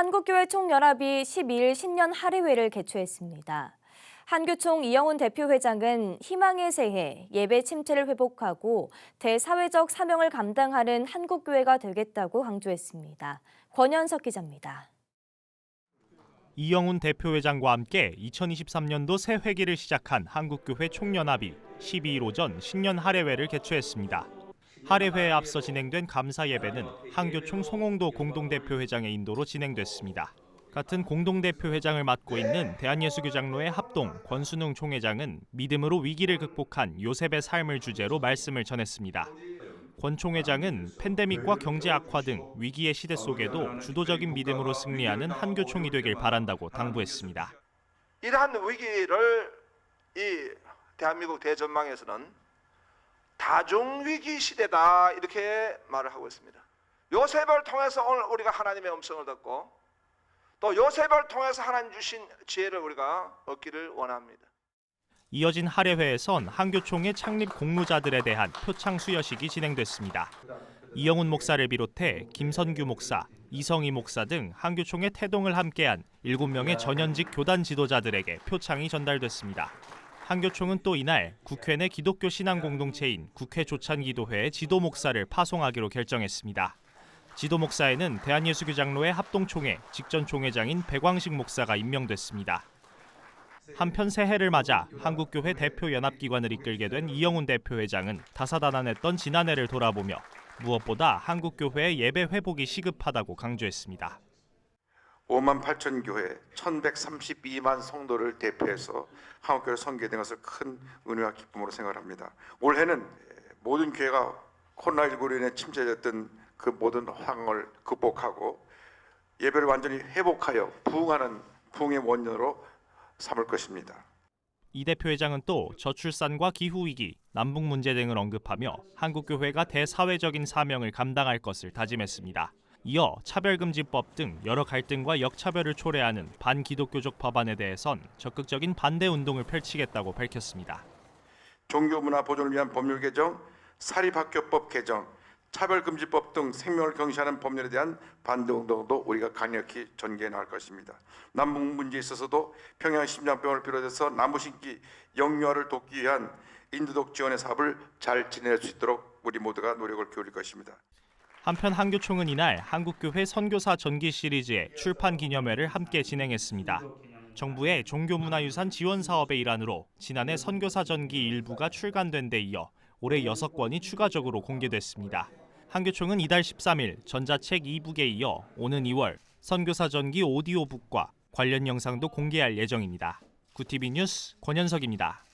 한국교회 총연합이 12일 신년 할애회를 개최했습니다. 한교총 이영훈 대표 회장은 희망의 새해 예배 침체를 회복하고 대사회적 사명을 감당하는 한국교회가 되겠다고 강조했습니다. 권현석 기자입니다. 이영훈 대표 회장과 함께 2023년도 새 회기를 시작한 한국교회 총연합이 12일 오전 신년 할애회를 개최했습니다. 할애회에 앞서 진행된 감사 예배는 한교총 송홍도 공동대표 회장의 인도로 진행됐습니다. 같은 공동대표 회장을 맡고 있는 대한예수교장로의 합동 권순웅 총회장은 믿음으로 위기를 극복한 요셉의 삶을 주제로 말씀을 전했습니다. 권 총회장은 팬데믹과 경제 악화 등 위기의 시대 속에도 주도적인 믿음으로 승리하는 한교총이 되길 바란다고 당부했습니다. 이러한 위기를 이 대한민국 대전망에서는 다중 위기 시대다 이렇게 말을 하고 있습니다. 요셉을 통해서 오늘 우리가 하나님의 음성을 듣고 또 요셉을 통해서 하나님 주신 지혜를 우리가 얻기를 원합니다. 이어진 할애회에선 한교총의 창립 공로자들에 대한 표창 수여식이 진행됐습니다. 이영훈 목사를 비롯해 김선규 목사, 이성희 목사 등 한교총의 태동을 함께한 7명의 전현직 교단 지도자들에게 표창이 전달됐습니다. 한교총은 또 이날 국회 내 기독교 신앙 공동체인 국회 조찬기도회의 지도 목사를 파송하기로 결정했습니다. 지도 목사에는 대한예수교장로회 합동총회 직전 총회장인 백광식 목사가 임명됐습니다. 한편 새해를 맞아 한국교회 대표 연합기관을 이끌게 된 이영훈 대표 회장은 다사다난했던 지난해를 돌아보며 무엇보다 한국교회의 예배 회복이 시급하다고 강조했습니다. 5만 8천 교회 1132만 성도를 대표해서 한국교회를 섬기게 된 것을 큰 은혜와 기쁨으로 생각합니다. 올해는 모든 교회가 코로나19로 인해 침체됐던 그 모든 상황을 극복하고 예배를 완전히 회복하여 부흥하는 부흥의 원년으로 삼을 것입니다. 이 대표회장은 또 저출산과 기후 위기, 남북 문제 등을 언급하며 한국교회가 대사회적인 사명을 감당할 것을 다짐했습니다. 이어 차별금지법 등 여러 갈등과 역차별을 초래하는 반기독교적 법안에 대해선 적극적인 반대 운동을 펼치겠다고 밝혔습니다. 종교문화 보존을 위한 법률 개정, 사립학교법 개정, 차별금지법 등 생명을 경시하는 법률에 대한 반대 운동도 우리가 강력히 전개해 나갈 것입니다. 남북 문제에 있어서도 평양 심장병을 비롯해서 심기 영유아를 돕기 위한 인도독 지원의 사업을 잘 진행할 수 있도록 우리 모두가 노력을 기울일 것입니다. 한편 한교총은 이날 한국교회 선교사 전기 시리즈의 출판 기념회를 함께 진행했습니다. 정부의 종교문화유산 지원 사업의 일환으로 지난해 선교사 전기 일부가 출간된 데 이어 올해 6권이 추가적으로 공개됐습니다. 한교총은 이달 13일 전자책 2북에 이어 오는 2월 선교사 전기 오디오북과 관련 영상도 공개할 예정입니다. 구티비 뉴스 권현석입니다.